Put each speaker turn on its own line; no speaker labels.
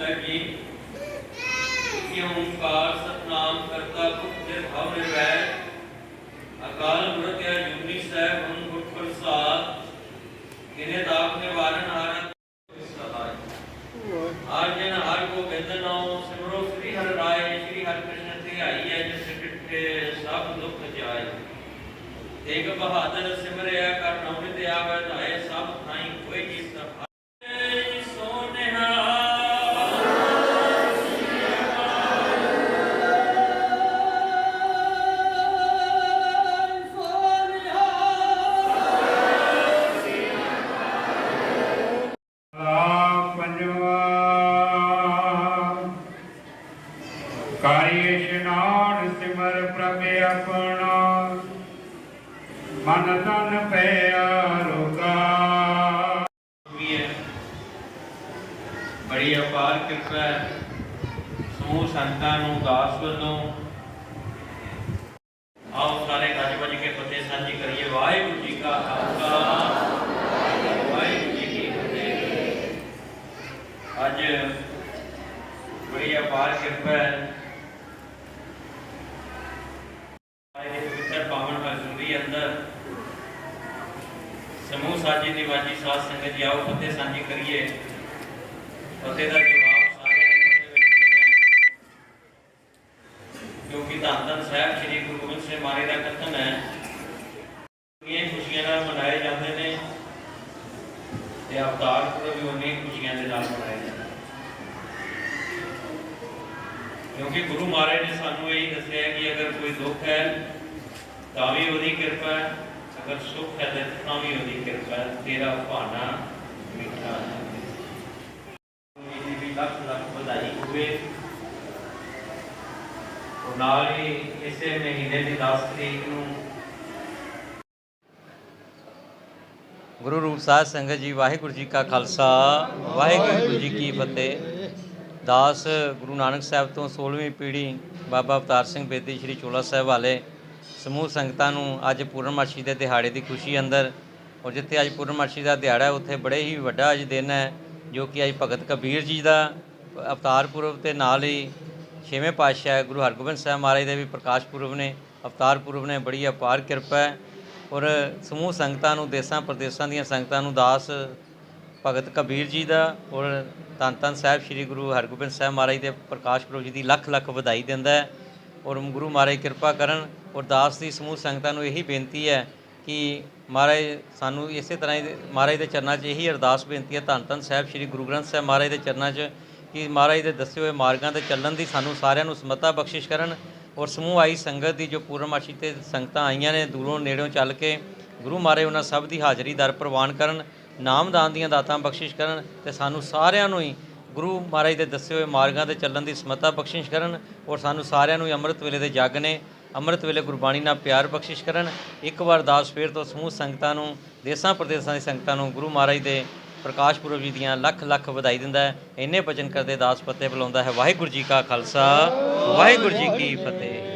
कर ये कि ओंकार सतनाम करता पुरुष निर्भव निर्वैर अकाल मूर्त या जुगनी सह गुण गुण प्रसाद। गिने दाप निवारण आरत आज जन हर को वंदन आओ सिमरो श्री हर राय, श्री हर कृष्ण ते आई है जिस किटे सब दुख जाए। एक बहादुर सिमरया कर नौनित आवे
दाए सब ਕਾਰੀ ਇਸ਼ਨਾਨ ਸਿਮਰ ਪ੍ਰਭ ਆਪਣਾ। ਮਨ ਤਨ ਪਿਆ
ਬੜੀ ਅਪਾਰ ਕਿਰਪਾ ਹੈ। ਸਮੂਹ ਸੰਤਾਂ ਨੂੰ, ਦਾਸ ਵੱਲੋਂ। ਆਓ ਸਾਰੇ ਗੱਜ ਵੱਜ ਕੇ ਫਤਿਹ ਸਾਂਝੀ ਕਰੀਏ। ਵਾਹਿਗੁਰੂ ਜੀ ਕਾ ਖਾਲਸਾ। ਵਾਹਿਗੁਰੂ ਜੀ ਕੀ ਫਤਿਹ। ਅੱਜ ਬੜੀ ਅਪਾਰ ਕਿਰਪਾ ਹੈ ਆਏ ਦੇ ਪਵਿੱਤਰ ਪਾਵਨ ਹਜ਼ੂਰੀ ਅੰਦਰ ਸਮੂਹ ਸਾਜੀ ਦੀ ਸਾਧ ਸੰਗਤ ਜੀ, ਆਓ ਫਤਿਹ ਸਾਂਝੀ ਕਰੀਏ। ਫਤਿਹ ਦਾ ਜਵਾਬ ਸਾਰਿਆਂ ਨੇ ਫਤਿਹ ਵਿੱਚ ਦੇਣਾ ਕਿਉਂਕਿ ਧੰਨ ਧੰਨ ਸਾਹਿਬ ਸ੍ਰੀ ਗੁਰੂ ਗੋਬਿੰਦ ਸਿੰਘ ਮਹਾਰਾਜ ਦਾ ਕਥਨ ਹੈ। ਇਹ ਖੁਸ਼ੀਆਂ ਨਾਲ ਮਨਾਏ ਜਾਂਦੇ ਨੇ ਤੇ ਅਵਤਾਰ ਪੁਰਬ ਵੀ ਉਹਨੇ ਖੁਸ਼ੀਆਂ ਦੇ ਨਾਲ ਮਨਾਏ ਜਾਂਦੇ ਕਿਉਂਕਿ ਗੁਰੂ ਮਹਾਰਾਜ ਨੇ ਸਾਨੂੰ ਇਹ ਦੱਸਿਆ ਕਿ ਅਗਰ ਕੋਈ ਦੁੱਖ ਹੈ, ਤਾਂ ਵੀ ਉਹਦੀ ਕਿਰਪਾ ਹੈ। ਅਗਰ ਸੁੱਖ ਹੈ ਤੇ ਤਾਂ ਵੀ ਉਹਦੀ ਕਿਰਪਾ ਤੇਰਾ ਭਾਣਾ ਮਿੱਠਾ ਹੈ। ਜੀ ਵੀ ਲੱਖ ਲੱਖ ਵਧਾਈ ਹੋਵੇ। ਉਹ ਨਾਲ ਹੀ ਇਸੇ ਮਹੀਨੇ ਦੀ 10 ਤਰੀਕ ਨੂੰ
ਗੁਰੂ ਰੂਪ ਸਾਧ ਸੰਗਤ ਜੀ ਵਾਹਿਗੁਰੂ ਜੀ ਕਾ ਖਾਲਸਾ। ਵਾਹਿਗੁਰੂ ਜੀ ਕੀ ਫਤਿਹ। ਦਾਸ ਗੁਰੂ ਨਾਨਕ ਸਾਹਿਬ ਤੋਂ 16ਵੀਂ ਪੀੜ੍ਹੀ ਬਾਬਾ ਅਵਤਾਰ ਸਿੰਘ ਬੇਦੀ ਸ੍ਰੀ ਚੋਲਾ ਸਾਹਿਬ ਵਾਲੇ ਸਮੂਹ ਸੰਗਤਾਂ ਨੂੰ ਅੱਜ ਪੂਰਨਮਾਸ਼ੀ ਦੇ ਦਿਹਾੜੇ ਦੀ ਖੁਸ਼ੀ ਅੰਦਰ, ਔਰ ਜਿੱਥੇ ਅੱਜ ਪੂਰਨਮਾਸ਼ੀ ਦਾ ਦਿਹਾੜਾ ਉੱਥੇ ਬੜੇ ਹੀ ਵੱਡਾ ਅੱਜ ਦਿਨ ਹੈ, ਜੋ ਕਿ ਅੱਜ ਭਗਤ ਕਬੀਰ ਜੀ ਦਾ ਅਵਤਾਰ ਪੁਰਬ ਤੇ ਨਾਲ ਹੀ ਛੇਵੇਂ ਪਾਤਸ਼ਾਹ ਗੁਰੂ ਹਰਗੋਬਿੰਦ ਸਾਹਿਬ ਮਹਾਰਾਜ ਦੇ ਵੀ ਪ੍ਰਕਾਸ਼ ਪੁਰਬ ਨੇ, ਅਵਤਾਰ ਪੁਰਬ ਨੇ ਬੜੀ ਅਪਾਰ ਕਿਰਪਾ ਹੈ, ਔਰ ਸਮੂਹ ਸੰਗਤਾਂ ਨੂੰ, ਦੇਸਾਂ ਪ੍ਰਦੇਸਾਂ ਦੀਆਂ ਸੰਗਤਾਂ ਨੂੰ ਦਾਸ ਭਗਤ ਕਬੀਰ ਜੀ ਦਾ, ਔਰ ਧੰਨ ਧੰਨ ਸਾਹਿਬ ਸ੍ਰੀ ਗੁਰੂ ਹਰਗੋਬਿੰਦ ਸਾਹਿਬ ਮਹਾਰਾਜ ਦੇ ਪ੍ਰਕਾਸ਼ ਪੁਰਬ ਜੀ ਦੀ ਲੱਖ ਲੱਖ ਵਧਾਈ ਦਿੰਦਾ ਹੈ। ਔਰ ਗੁਰੂ ਮਹਾਰਾਜ ਕਿਰਪਾ ਕਰਨ ਔਰ ਦਾਸ ਦੀ ਸਮੂਹ ਸੰਗਤਾਂ ਨੂੰ ਇਹੀ ਬੇਨਤੀ ਹੈ ਕਿ ਮਹਾਰਾਜ ਸਾਨੂੰ ਇਸੇ ਤਰ੍ਹਾਂ ਹੀ ਮਹਾਰਾਜ ਦੇ ਚਰਨਾਂ 'ਚ ਇਹੀ ਅਰਦਾਸ ਬੇਨਤੀ ਹੈ, ਧੰਨ ਧੰਨ ਸਾਹਿਬ ਸ੍ਰੀ ਗੁਰੂ ਗ੍ਰੰਥ ਸਾਹਿਬ ਮਹਾਰਾਜ ਦੇ ਚਰਨਾਂ 'ਚ ਕਿ ਮਹਾਰਾਜ ਦੇ ਦੱਸੇ ਹੋਏ ਮਾਰਗਾਂ ਤੇ ਚੱਲਣ ਦੀ ਸਾਨੂੰ ਸਾਰਿਆਂ ਨੂੰ ਸਮਤਾ ਬਖਸ਼ਿਸ਼ ਕਰਨ ਔਰ ਸਮੂਹ ਆਈ ਸੰਗਤ ਦੀ ਜੋ ਪੂਰਨਮਾਸ਼ੀ ਤੇ ਸੰਗਤਾਂ ਆਈਆਂ ਨੇ ਦੂਰੋਂ ਨੇੜਿਓਂ ਚੱਲ ਕੇ ਗੁਰੂ ਮਹਾਰਾਜ ਉਹਨਾਂ ਸਭ ਦੀ ਹਾਜ਼ਰੀ ਦਰ ਪ੍ਰਵਾਨ ਕਰਨ ਨਾਮਦਾਨ ਦੀਆਂ ਦਾਤਾਂ ਬਖਸ਼ਿਸ਼ ਕਰਨ ਤੇ ਸਾਨੂੰ ਸਾਰਿਆਂ ਨੂੰ ਹੀ ਗੁਰੂ ਮਹਾਰਾਜ ਦੇ ਦੱਸੇ ਹੋਏ ਮਾਰਗਾਂ ਤੇ ਚੱਲਣ ਦੀ ਸਮਤਾ ਬਖਸ਼ਿਸ਼ ਕਰਨ ਔਰ ਸਾਨੂੰ ਸਾਰਿਆਂ ਨੂੰ ਹੀ ਅੰਮ੍ਰਿਤ ਵੇਲੇ ਦੇ ਜੱਗ ਨੇ ਅੰਮ੍ਰਿਤ ਵੇਲੇ ਗੁਰਬਾਣੀ ਨਾਲ ਪਿਆਰ ਬਖਸ਼ਿਸ਼ ਕਰਨ। ਇੱਕ ਵਾਰ ਦਾਸ ਫੇਰ ਤੋਂ ਸਮੂਹ ਸੰਗਤਾਂ ਨੂੰ, ਦੇਸਾਂ ਪ੍ਰਦੇਸਾਂ ਦੀ ਸੰਗਤਾਂ ਨੂੰ ਗੁਰੂ ਮਹਾਰਾਜ ਦੇ ਪ੍ਰਕਾਸ਼ ਪੁਰਬ ਜੀ ਦੀਆਂ ਲੱਖ ਲੱਖ ਵਧਾਈ ਦਿੰਦਾ ਹੈ। ਇੰਨੇ ਭਜਨ ਕਰਦੇ ਦਾਸ ਫਤਿਹ ਬੁਲਾਉਂਦਾ ਹੈ। ਵਾਹਿਗੁਰੂ ਜੀ ਕਾ ਖਾਲਸਾ, ਵਾਹਿਗੁਰੂ ਜੀ ਕੀ ਫਤਿਹ।